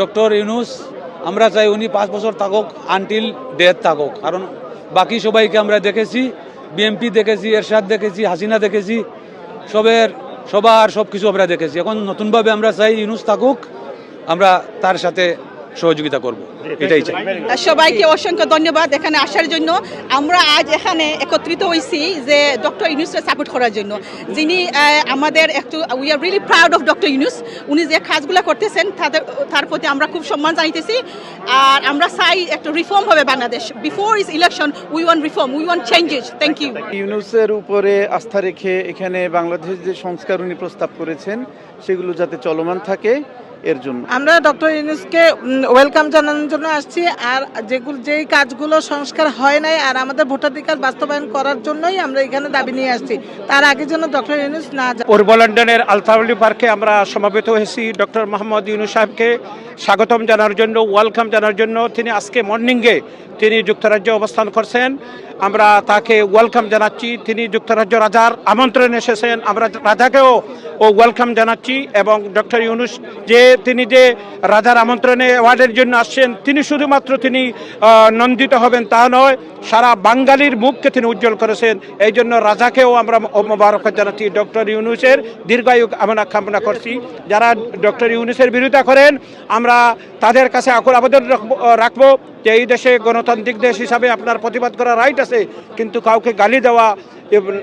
Doctor Yunus, আমরা চাই উনি পাঁচ বছর থাকুক আনটিল ডেথ থাকুক। কারণ বাকি সবাইকে আমরা দেখেছি বিএমপি দেখেছি, এরশাদ দেখেছি, হাসিনা দেখেছি, সবের, সবার সব কিছু আমরা দেখেছি। এখন নতুনভাবে আমরা চাই ইউনুস থাকুক, আমরা তার সাথে সহযোগিতা করব। এটাই চাই। সবাইকে অসংখ্য ধন্যবাদ এখানে আসার জন্য। আমরা আজ এখানে একত্রিত হয়েছি যে ডক্টর ইউনুসকে সাপোর্ট করার জন্য। যিনি আহ, আমাদের একটু we are really proud of doctor Yunus. উনি যে কাজগুলো করতেছেন তাদের তার প্রতি আমরা খুব সম্মান জানাইতেছি। আর আমরা চাই একটা রিফর্ম হবে Bangladesh. Before is election we want reform we want changes thank you ইউনুসের উপরে আস্থা রেখে এখানে বাংলাদেশ যে সংস্কার উনি প্রস্তাব করেছেন সেগুলো যাতে চলমান থাকে। এর জন্য। আমরা ডক্টর ইউনুসকে ওয়েলকাম জানানোর জন্য আসছি। আর যেগুলো যেই কাজগুলো সংস্কার হয় নাই আর আমাদের ভোটাধিকার বাস্তবায়ন করার জন্যই আমরা এখানে দাবি নিয়ে আসছি তার আগে যেন ডক্টর ইউনুস না যায় পূর্ব লন্ডনের আলতাউলি পার্কে আমরা সমাবেত হয়েছি। ডক্টর মোহাম্মদ ইউনুস সাহেবকে স্বাগতম জানার জন্য ওয়েলকাম জানার জন্য। তিনি আজকে মর্নিংয়ে তিনি যুক্তরাজ্যে অবস্থান করছেন। আমরা তাকে ওয়েলকাম জানাচ্ছি। তিনি যুক্তরাজ্য রাজার আমন্ত্রণে এসেছেন। আমরা রাজাকেও ও ওয়েলকাম জানাচ্ছি এবং ডক্টর ইউনুস যে তিনি যে রাজার আমন্ত্রণে অ্যাওয়ার্ডের জন্য আসছেন, তিনি শুধুমাত্র তিনি নন্দিত হবেন তা নয়। সারা বাঙালির মুখকে তিনি উজ্জ্বল করেছেন। এই জন্য রাজাকেও আমরা মোবারক জানাচ্ছি। ডক্টর ইউনুসের দীর্ঘায়ু আমরা কামনা করছি। যারা ডক্টর ইউনুসের বিরোধিতা করেন, আমরা তাদের কাছে আকুল আবেদন রাখবো- যে এই দেশে গণতান্ত্রিক দেশ হিসাবে আপনার প্রতিবাদ করার রাইট আছে। কিন্তু কাউকে গালি দেওয়া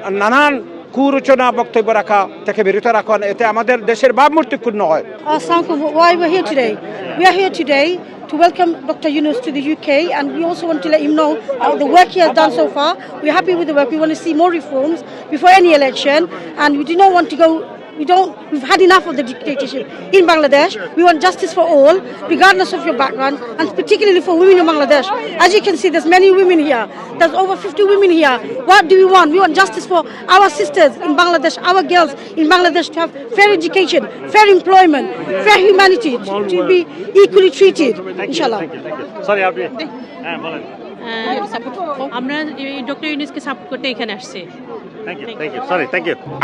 নানান কুরচনা বক্তব্য রাখা থেকে বিরত রাখা এতে আমাদের দেশের ভাবমূর্তি ক্ষুণ্ণ হয় Assalamualaikum. Why we're here today? We are here today to welcome Dr. Yunus to the UK, and we also want to let him know uh, the work he has done so far. We're happy with the work. We want to see more reforms before any election, and we do not want to go. We don't. We've had enough of the dictatorship in Bangladesh. We want justice for all, regardless of your background, and particularly for women in Bangladesh. As you can see, there's many women here. There's over 50 women here. What do we want? We want justice for our sisters in Bangladesh, our girls in Bangladesh to have fair education, fair employment, fair humanity, to, to be equally treated. Inshallah. আমরা doctor ইউনিসকে support করতে এখানে আসছি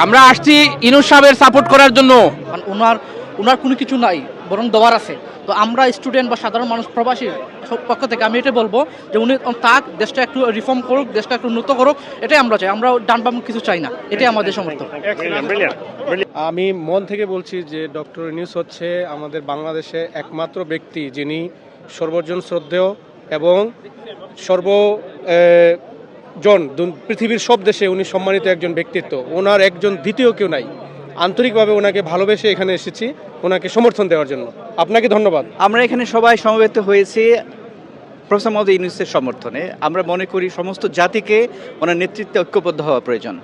আমরা আসছি ইনুস সাহেবের support করার জন্য। ওনার ওনার কোনো কিছু নাই বরং দেওয়ার আছে। তো আমরা স্টুডেন্ট বা সাধারণ মানুষ প্রবাসী সব পক্ষ থেকে আমি এটা বলব যে উনি তাক দেশটা একটু রিফর্ম করুক দেশটা একটু উন্নত করুক এটাই আমরা চাই। আমরা ডান বাম কিছু চাই না এটাই আমাদের সমর্থন। আমি মন থেকে বলছি যে ডক্টর ইউনুস হচ্ছে আমাদের বাংলাদেশে একমাত্র ব্যক্তি যিনি সর্বজন শ্রদ্ধেয় এবং সর্ব জন পৃথিবীর সব দেশে উনি সম্মানিত একজন ব্যক্তিত্ব। ওনার একজন দ্বিতীয় কেউ নাই। আন্তরিকভাবে ওনাকে ভালোবেসে এখানে এসেছি, ওনাকে সমর্থন দেওয়ার জন্য। আপনাকে ধন্যবাদ। আমরা এখানে সবাই সমবেত হয়েছি মোহাম্মদ ইউনুসের সমর্থনে। আমরা মনে করি সমস্ত জাতিকে ওনার নেতৃত্বে ঐক্যবদ্ধ হওয়া প্রয়োজন।